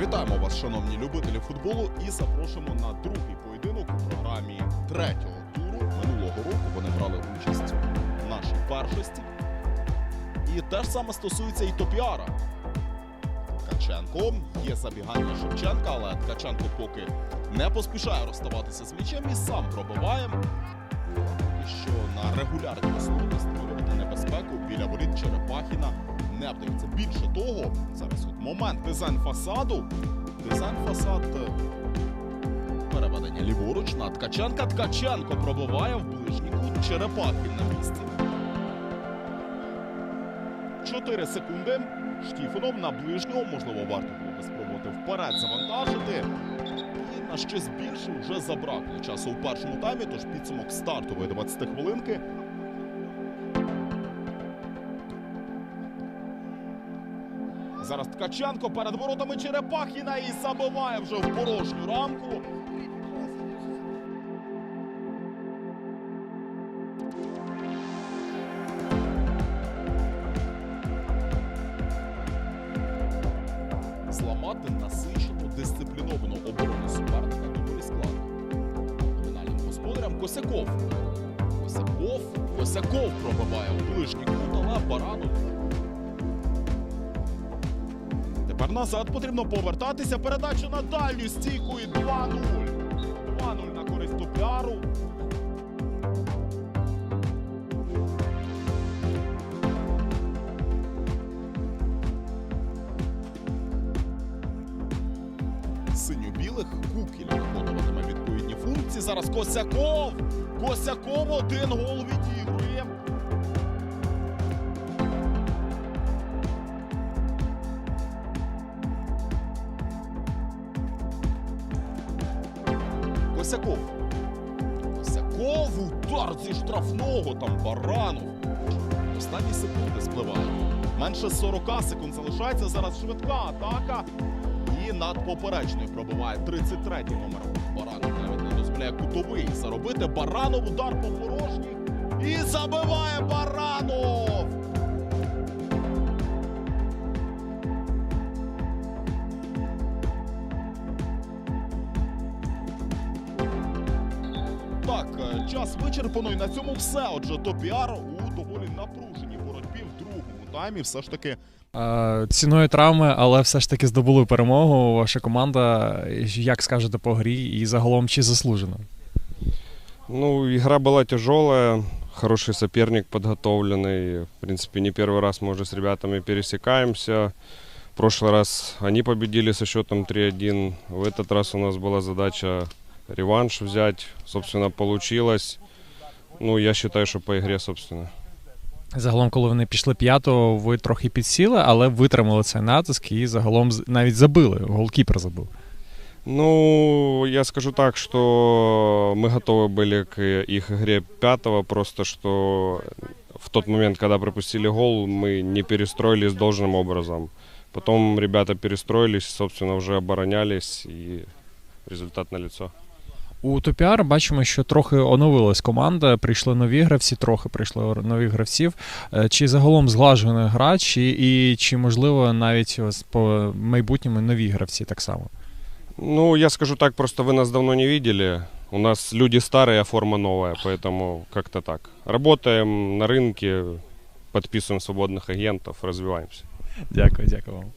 Вітаємо вас, шановні любителі футболу, і запрошуємо на другий поєдинок у програмі третього туру. Минулого року вони брали участь в нашій першості. І те ж саме стосується і Топіара. Ткаченко. Є забігання Шевченка, але Ткаченко поки не поспішає розставатися з м'ячем і сам пробиває. Що на регулярній основі створювати небезпеку біля воріт Черепахіна не вдається. Більше того, зараз от момент дизайн фасаду. Дизайн фасад е, переведення ліворуч на Ткаченка. Ткаченко пробиває в ближній кут Черепахін на місці. 4 секунди. Штіфаном на ближнього. Можливо, варто було би спробувати вперед завантажити. І на щось більше вже забракло часу у першому таймі, тож підсумок стартової 20 хвилинки. Зараз Ткаченко перед воротами Черепахіна і забиває вже в порожню рамку. Зламати насичену дисципліновану оборону суперника доволі складно. Номінальним господарям Косяков. Косяков. Косяков пробиває у ближній кут, Тепер назад потрібно повертатися. Передача на дальню стійку і 2-0. 2-0 на користь Топяру. Синьо-білих Кукіль виконуватиме відповідні функції. Зараз Косяков. Косяков один гол відігрує. Косяков. Косяков удар зі штрафного там Баранов. Останні секунди спливають. Менше 40 секунд залишається. Зараз швидка атака. Над поперечною пробиває 33-й номер. Баранов навіть не дозволяє кутовий заробити. Баранов удар по порожній. І забиває Баранов! Так, е, час вичерпано і на цьому все. Отже, Топіар у доволі другому таймі все ж таки Е, Ціною травми, але все ж таки здобули перемогу. Ваша команда, як скажете по грі, і загалом чи заслужено? Ну, игра была тяжелая, хороший соперник подготовленный. В принципе, не первый раз мы уже с ребятами пересекаемся. В прошлый раз они победили со счетом 3-1. В этот раз у нас была задача реванш взять. Собственно, получилось. Ну, я считаю, что по игре, собственно. Загалом, коли вони пішли п'ято, ви трохи підсіли, але витримали цей натиск і загалом з- навіть забили. Голкіпер забив. Ну, я скажу так, что мы готовы были к их игре пятого, просто что в тот момент, когда пропустили гол, мы не перестроились должным образом. Потом ребята перестроились, собственно, уже оборонялись, и результат налицо. У Топіар бачимо, що трохи оновилась команда. Прийшли нові гравці, трохи прийшло нових гравців. Е, Чи загалом зглажена гра, чи, і чи можливо навіть ось по майбутньому нові гравці так само? Ну, я скажу так, просто вы нас давно не видели. У нас люди старые, а форма новая, поэтому как-то так. Работаем на рынке, подписываем свободных агентов, развиваемся. Дякую, дякую вам.